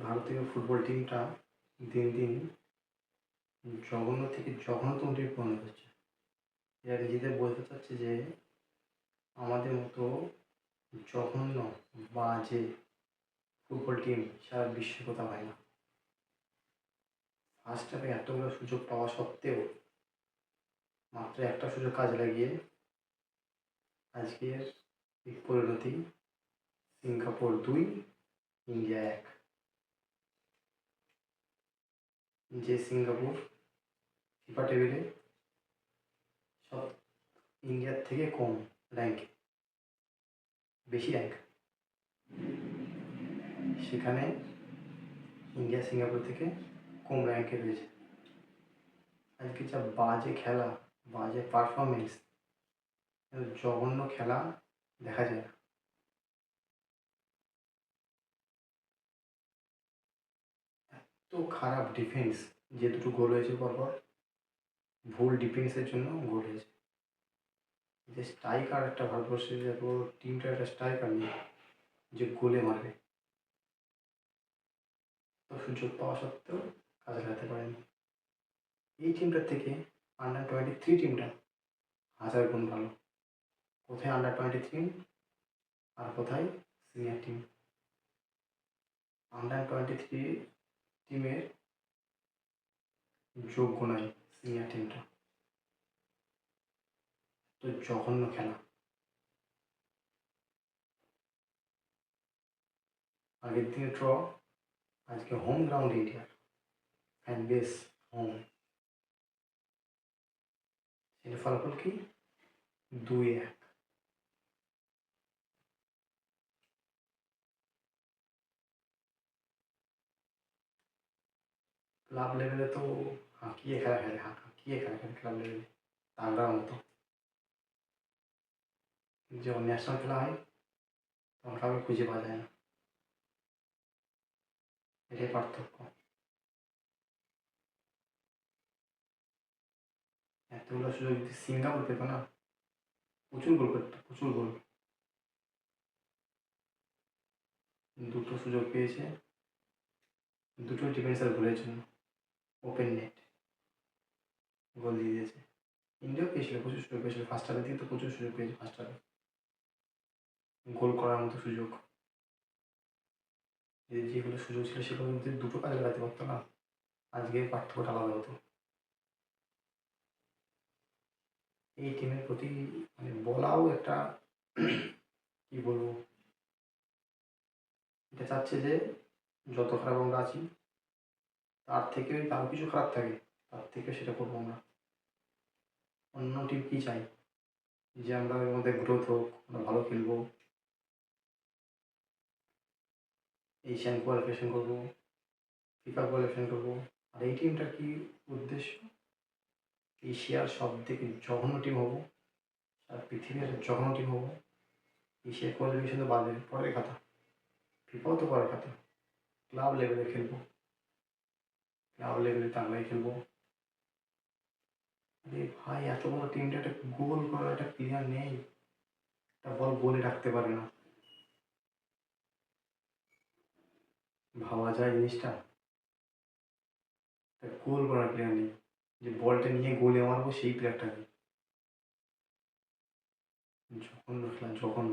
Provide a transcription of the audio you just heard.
ভারতীয় ফুটবল টিমটা দিন দিন জঘন্য থেকে জঘন্যতম টিমে পরিণত হচ্ছে। এরা নিজেদের বলতে চাচ্ছে যে আমাদের মতো জঘন্য, বাজে ফুটবল টিম সারা বিশ্বে কোথাও হয় না। ফার্স্ট হাফে এতগুলো সুযোগ পাওয়া সত্ত্বেও মাত্র একটা সুযোগ কাজে লাগিয়ে আজকের পরিণতি সিঙ্গাপুর দুই, ইন্ডিয়া এক। যে সিঙ্গাপুর, ফিফা টেবিলে, সব ইন্ডিয়ার থেকে কম র্যাঙ্কে বেশি র্যাঙ্ক সেখানে ইন্ডিয়া, সিঙ্গাপুর থেকে কম র্যাঙ্কে রয়েছে। আজকে যা বাজে খেলা, বাজে পারফরমেন্স জঘন্য খেলা দেখা যায় না। এত খারাপ ডিফেন্স যে দুটো গোল হয়েছে পরপর, ভুল ডিফেন্সের জন্য গোল হয়েছে। যে স্ট্রাইকার একটা ভারতবর্ষের পুরো টিমটা একটা স্ট্রাইকার নেই যে গোলে মারবে। তো সুযোগ পাওয়া সত্ত্বেও কাজে লাগাতে পারেনি। এই টিমটার থেকে আন্ডার টোয়েন্টি থ্রি টিমটা হাজার গুণ ভালো। কোথায় আন্ডার টোয়েন্টি থ্রি আর কোথায় senior team under twenty three টিমের যোগ্য নয় সিনিয়র টিমটা। তো জঘন্য খেলা। আগের দিনে ড্র, আজকে হোম গ্রাউন্ড ইন্ডিয়ার ফ্যান বেস হোম এর ফলাফল কি? দুই এক। ক্লাব লেভেলে তো হাঁকিয়ে খেলা খেলে হাঁকিয়ে খেলা খেলে ক্লাব লেভেলে? তাগড়ার মতো। যখন ন্যাশনাল খেলা হয়, তখন কাউকে খুঁজে পাওয়া যায় না। এটাই পার্থক্য। এতগুলো সুযোগ যদি সিঙ্গাপুর পেতো না, প্রচুর গোল করতো, প্রচুর গোল। দুটো সুযোগ পেয়েছে, দুটো ডিফেন্সার গোলের জন্য। ওপেন নেট গোল দিয়ে দিয়েছে। ইন্ডিয়াও পেয়েছিল প্রচুর সুযোগ পেয়েছিল ফার্স্ট হাফের দিকে তো প্রচুর সুযোগ পেয়েছে ফার্স্ট হাফে গোল করার মতো সুযোগ। যেগুলো সুযোগ ছিল সেগুলো মধ্যে দুটো কাজে লাগাতে পারতো না। আজকে পার্থক্যটা আলাদা হতো। এই টিমের প্রতি মানে বলাও একটা কি বলব? এটা চাচ্ছে যে যত খারাপ আমরা আছি তার থেকে তারও কিছু খারাপ থাকে, তার থেকে সেটা করব আমরা। অন্য টিম কী চাই? যে আমরা এর মধ্যে গ্রোথ হোক, আমরা ভালো খেলব। এশিয়ান কোয়ালিফিকেশন করব ফিফা কোয়ালিফিকেশন করব। আর এই টিমটার কি উদ্দেশ্য? এশিয়ার সব থেকে জঘন্য টিম হব, আর পৃথিবীর জঘন্য টিম হব। এশিয়ার কোয়ালিফিকেশন তো বাদে পরের কথা ফিফাও তো পরের কথা ক্লাব লেভেলে খেলব। ক্লাব লেভেলে তাংলায় খেলব ভাই এত বড় টিমটা একটা গোল করার একটা প্লেয়ার নেই একটা বল গোলে রাখতে পারে না ভাবা যায় জিনিসটা গোল করার প্লেয়ার নেই যে বলটা নিয়ে গোলে মারবো সেই প্লেয়ারটা নেই যখন খেলা যখন